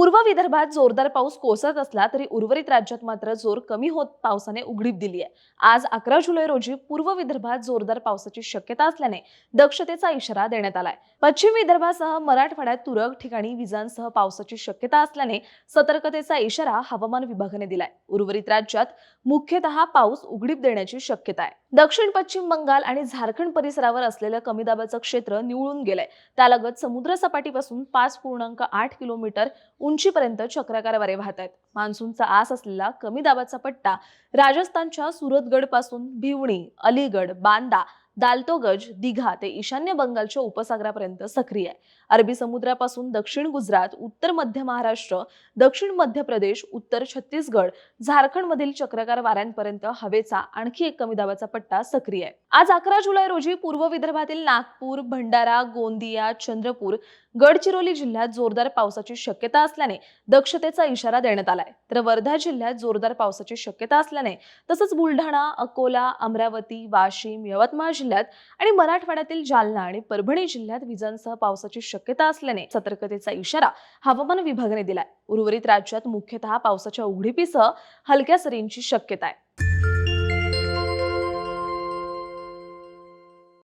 पूर्व विदर्भात जोरदार पाऊस कोसळत असला तरी उर्वरित राज्यात मात्र जोर कमी होत पावसाने उघडीप दिली आहे आज अकरा जुलै रोजी पूर्व विदर्भात जोरदार पावसाची शक्यता असल्याने दक्षतेचा इशारा देण्यात आलाय. पश्चिम विदर्भासह मराठवाड्यात तुरळक ठिकाणी विजांसह पावसाची शक्यता असल्याने सतर्कतेचा इशारा हवामान विभागाने दिलाय. उर्वरित राज्यात मुख्यतः पाऊस उघडीप देण्याची शक्यता आहे. दक्षिण पश्चिम बंगाल आणि झारखंड परिसरावर असलेलं कमी दाबाचं क्षेत्र निवळून गेलंय. त्यालगत समुद्र सपाटीपासून पाच पूर्णांक आठ किलोमीटर उंचीपर्यंत चक्राकार वारे वाहत आहेत मान्सूनचा आस असलेला कमी दाबाचा पट्टा राजस्थानच्या सुरतगडपासून भिवणी अलीगड बांदा दालतोगज दिघा ते ईशान्य बंगालच्या उपसागरापर्यंत सक्रिय आहे. अरबी समुद्रापासून दक्षिण गुजरात उत्तर मध्य महाराष्ट्र दक्षिण मध्य प्रदेश उत्तर छत्तीसगड झारखंडमधील चक्रकार वाऱ्यांपर्यंत हवेचा आणखी एक कमी दाबाचा पट्टा सक्रिय आहे. आज अकरा जुलै रोजी पूर्व विदर्भातील नागपूर भंडारा गोंदिया चंद्रपूर गडचिरोली जिल्ह्यात जोरदार पावसाची शक्यता असल्याने दक्षतेचा इशारा देण्यात आलाय. तर वर्धा जिल्ह्यात जोरदार पावसाची शक्यता असल्याने तसंच बुलढाणा अकोला अमरावती वाशिम यवतमाळ जिल्ह्यात आणि मराठवाड्यातील जालना आणि परभणी जिल्ह्यात विजांसह पावसाची शक्यता असल्याने सतर्कतेचा इशारा हवामान विभागाने दिलाय. उर्वरित राज्यात मुख्यतः पावसाच्या उघडीपीसह हलक्या सरींची शक्यता आहे.